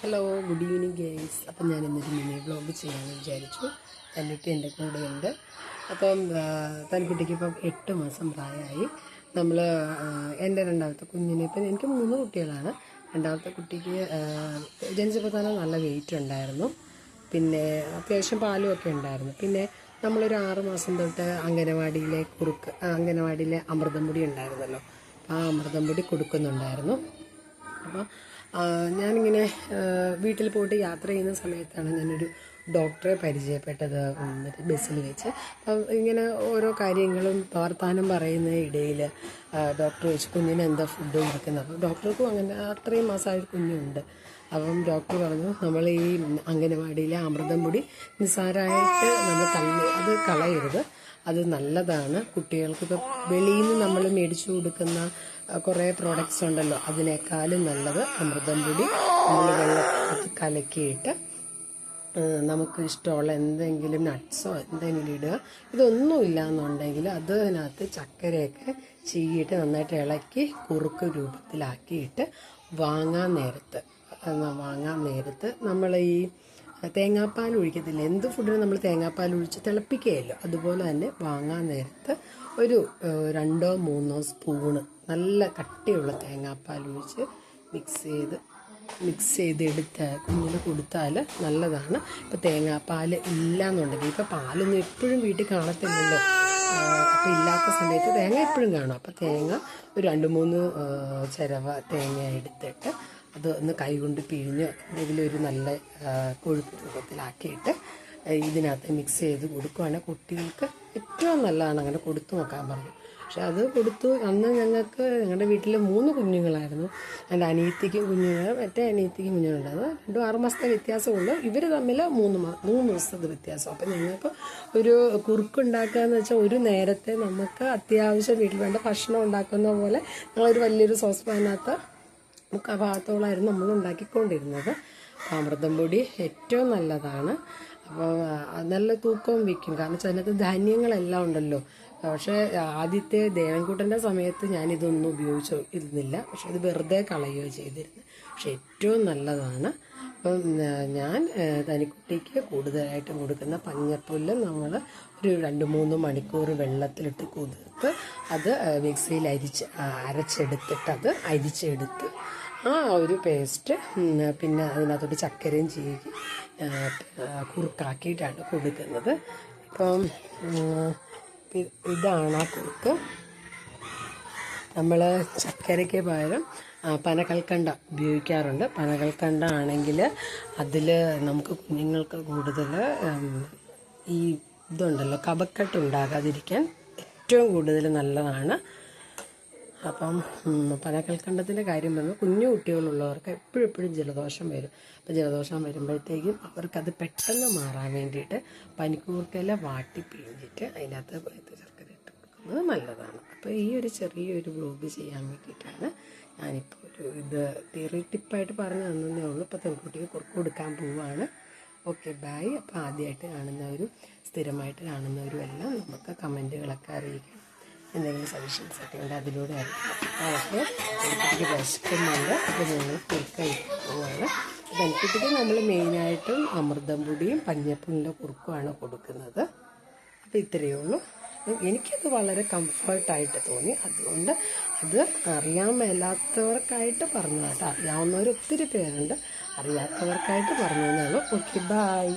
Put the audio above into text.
Hello good evening girls അപ്പം ഞാൻ ഇന്നൊരു മിനി വ്ളോഗ് ചെയ്യാമെന്ന് വിചാരിച്ചു. തന്നിട്ട് എന്റെ കൂടെയുണ്ട്. അപ്പം തനിക്കുട്ടിക്ക് ഇപ്പം എട്ട് മാസം പ്രായമായി. നമ്മൾ എന്റെ രണ്ടാമത്തെ കുഞ്ഞിനെ ഇപ്പം എനിക്ക് മൂന്ന് കുട്ടികളാണ്. രണ്ടാമത്തെ കുട്ടിക്ക് ജനിച്ചപ്പോൾ നല്ല വെയിറ്റ് ഉണ്ടായിരുന്നു. പിന്നെ അത്യാവശ്യം പാലും ഒക്കെ ഉണ്ടായിരുന്നു. പിന്നെ നമ്മളൊരു ആറ് മാസം തൊട്ട് അംഗനവാടിയിലെ കുറുക്ക് അംഗനവാടിയിലെ അമൃതം പൊടി ഉണ്ടായിരുന്നല്ലോ. ആ അമൃതം പൊടി കൊടുക്കുന്നുണ്ടായിരുന്നു. അപ്പോൾ ഞാനിങ്ങനെ വീട്ടിൽ പോയിട്ട് യാത്ര ചെയ്യുന്ന സമയത്താണ് ഞാനൊരു ഡോക്ടറെ പരിചയപ്പെട്ടത് ബസ്സിൽ വെച്ച്. അപ്പം ഇങ്ങനെ ഓരോ കാര്യങ്ങളും വർത്താനം പറയുന്ന ഇടയിൽ ഡോക്ടർ ചോദിച്ചു കുഞ്ഞിന് എന്താ ഫുഡ് കൊടുക്കുന്നത്? അപ്പം ഡോക്ടർക്കും അങ്ങനെ അത്രയും മാസമായ കുഞ്ഞുണ്ട്. അപ്പം ഡോക്ടർ പറഞ്ഞു നമ്മൾ ഈ അംഗനവാടിയിലെ അമൃതം പൊടി നിസ്സാരമായിട്ട് നമ്മൾ തള്ളി അത് കളയരുത്. അത് നല്ലതാണ്. കുട്ടികൾക്ക് ഇപ്പോൾ വെളിയിൽ നിന്ന് നമ്മൾ മേടിച്ചു കൊടുക്കുന്ന കുറേ പ്രോഡക്റ്റ്സ് ഉണ്ടല്ലോ അതിനേക്കാളും നല്ലത് അമൃതം പൊടി നമ്മൾ വെള്ളത്തിൽ കലക്കിയിട്ട് നമുക്ക് ഇഷ്ടമുള്ള എന്തെങ്കിലും നട്ട്സോ എന്തെങ്കിലും ഇടുക. ഇതൊന്നും ഇല്ല എന്നുണ്ടെങ്കിൽ അതിനകത്ത് ചക്കരയൊക്കെ ചീയിട്ട് നന്നായിട്ട് ഇളക്കി കുറുക്ക് രൂപത്തിലാക്കിയിട്ട് വാങ്ങാൻ നേരത്ത് വാങ്ങാൻ നേരത്ത് നമ്മൾ ഈ തേങ്ങാപ്പാൽ ഒഴിക്കത്തില്ല? എന്ത് ഫുഡിനും നമ്മൾ തേങ്ങാപ്പാൽ ഒഴിച്ച് തിളപ്പിക്കുകയല്ലോ. അതുപോലെ തന്നെ വാങ്ങാൻ നേരത്ത് ഒരു രണ്ടോ മൂന്നോ സ്പൂണ് നല്ല കട്ടിയുള്ള തേങ്ങാപ്പാൽ ഒഴിച്ച് മിക്സ് ചെയ്ത് മിക്സ് ചെയ്തെടുത്ത് കുഞ്ഞിന് കൊടുത്താൽ നല്ലതാണ്. ഇപ്പോൾ തേങ്ങാപ്പാൽ ഇല്ല എന്നുണ്ടെങ്കിൽ ഇപ്പോൾ പാലൊന്നും എപ്പോഴും വീട്ടിൽ കാണത്തില്ലല്ലോ. അപ്പോൾ ഇല്ലാത്ത സമയത്ത് തേങ്ങ എപ്പോഴും കാണും. അപ്പോൾ തേങ്ങ ഒരു രണ്ട് മൂന്ന് ചിരവ തേങ്ങ എടുത്തിട്ട് അത് ഒന്ന് കൈകൊണ്ട് പിഴിഞ്ഞ് എന്തെങ്കിലും ഒരു നല്ല കൊഴുപ്പ് രൂപത്തിലാക്കിയിട്ട് ഇതിനകത്ത് മിക്സ് ചെയ്ത് കൊടുക്കുകയാണെങ്കിൽ കുട്ടികൾക്ക് ഏറ്റവും നല്ലതാണ് അങ്ങനെ കൊടുത്തു നോക്കാൻ പറഞ്ഞു. പക്ഷെ അത് കൊടുത്തു. അന്ന് ഞങ്ങൾക്ക് ഞങ്ങളുടെ വീട്ടിൽ മൂന്ന് കുഞ്ഞുങ്ങളായിരുന്നു. എന്റെ അനിയത്തിക്കും കുഞ്ഞുങ്ങൾ മറ്റേ അനിയത്തിക്കും കുഞ്ഞുങ്ങളുണ്ടായിരുന്നു രണ്ടും ആറ് മാസത്തെ വ്യത്യാസമുള്ളൂ ഇവർ തമ്മിൽ മൂന്ന് മാ മൂന്ന് ദിവസത്തെ വ്യത്യാസം. അപ്പം ഞങ്ങൾക്ക് ഒരു കുറുക്കുണ്ടാക്കുക എന്ന് വെച്ചാൽ ഒരു നേരത്തെ നമുക്ക് അത്യാവശ്യം വീട്ടിൽ വേണ്ട ഭക്ഷണം ഉണ്ടാക്കുന്ന പോലെ ഞങ്ങളൊരു വലിയൊരു സോസ്പാനകത്ത് മുക്കാ ഭാഗത്തോളമായിരുന്നു നമ്മൾ ഉണ്ടാക്കിക്കൊണ്ടിരുന്നത്. അമൃതം പൊടി ഏറ്റവും നല്ലതാണ്. അപ്പോൾ നല്ല തൂക്കവും വിൽക്കും കാരണം വെച്ചാൽ അതിനകത്ത് ധാന്യങ്ങളെല്ലാം ഉണ്ടല്ലോ. പക്ഷേ ആദ്യത്തെ ദേവൻകുട്ടന്റെ സമയത്ത് ഞാനിതൊന്നും ഉപയോഗിച്ച് ഇരുന്നില്ല. പക്ഷെ ഇത് വെറുതെ കളയുകയോ ചെയ്തിരുന്നു. പക്ഷെ ഏറ്റവും നല്ലതാണ് അപ്പം ഞാൻ തനിക്കുട്ടിക്ക് കൂടുതലായിട്ടും കൊടുക്കുന്ന പഞ്ഞപ്പുല്ല് നമ്മൾ ഒരു രണ്ട് മൂന്ന് മണിക്കൂർ വെള്ളത്തിലിട്ട് കുതിർത്ത് അത് മിക്സിയിൽ അരിച്ച് അരച്ചെടുത്തിട്ട് അത് അരിച്ചെടുത്ത് ആ ഒരു പേസ്റ്റ് പിന്നെ അതിനകത്തോട്ട് ചക്കരയും ചീകി കുറുക്കാക്കിയിട്ടാണ് കൊടുക്കുന്നത്. ഇപ്പം ഇതാണ് ആ കുറുക്ക്. നമ്മൾ ചക്കരയ്ക്ക് പകരം പനകൽക്കണ്ട ഉപയോഗിക്കാറുണ്ട്. പനകൽക്കണ്ട ആണെങ്കിൽ അതിൽ നമുക്ക് കുഞ്ഞുങ്ങൾക്ക് കൂടുതൽ ഈ ഇതുണ്ടല്ലോ കപക്കെട്ട് ഉണ്ടാകാതിരിക്കാൻ ഏറ്റവും കൂടുതൽ നല്ലതാണ് അപ്പം പനക്കൽക്കണ്ടത്തിന്റെ കാര്യം പറഞ്ഞാൽ കുഞ്ഞു കുട്ടികളുള്ളവർക്ക് എപ്പോഴും എപ്പോഴും ജലദോഷം വരും. അപ്പം ജലദോഷം വരുമ്പോഴത്തേക്കും അവർക്കത് പെട്ടെന്ന് മാറാൻ വേണ്ടിയിട്ട് പനിക്കൂർക്കയില വാട്ടി പിഴിഞ്ഞിട്ട് അതിനകത്ത് ഇത് ശർക്കര ഇട്ട് കൊടുക്കുന്നത് നല്ലതാണ്. അപ്പോൾ ഈ ഒരു ചെറിയൊരു ബ്ലോഗ് ചെയ്യാൻ വേണ്ടിയിട്ടാണ് ഞാനിപ്പോൾ ഒരു ഇത് തിയറി ടിപ്പായിട്ട് പറഞ്ഞു തന്നതേ ഉള്ളൂ. ഇപ്പോൾ പെൺകുട്ടിക്ക് കുറുക്ക് കൊടുക്കാൻ പോവുകയാണ് ഓക്കെ ബായ് അപ്പോൾ ആദ്യമായിട്ട് കാണുന്നവരും സ്ഥിരമായിട്ട് കാണുന്നവരും എല്ലാം നമുക്ക് കമന്റുകളൊക്കെ അറിയിക്കണം എന്തെങ്കിലും സജഷൻസ് ഒക്കെ ഉണ്ട് അതിലൂടെ അവർക്ക് എനിക്ക് വിശക്കുന്നുണ്ട്. അപ്പോൾ ഞങ്ങൾ കൊടുക്കുകയാണ് പോവുകയാണ്. നമ്മൾ മെയിനായിട്ടും അമൃതം പൊടിയും പഞ്ഞപ്പുണ്ണിന്റെ കുറുക്കുമാണ് കൊടുക്കുന്നത്. അപ്പോൾ ഇത്രയേ ഉള്ളൂ. എനിക്കത് വളരെ കംഫർട്ടായിട്ട് തോന്നി. അതുകൊണ്ട് അത് അറിയാൻ മേലാത്തവർക്കായിട്ട് പറഞ്ഞു കേട്ടോ. അറിയാവുന്നവർ ഒത്തിരി പേരുണ്ട്. അറിയാത്തവർക്കായിട്ട് പറഞ്ഞു തന്നെയുള്ളൂ ഓക്കെ ബായ്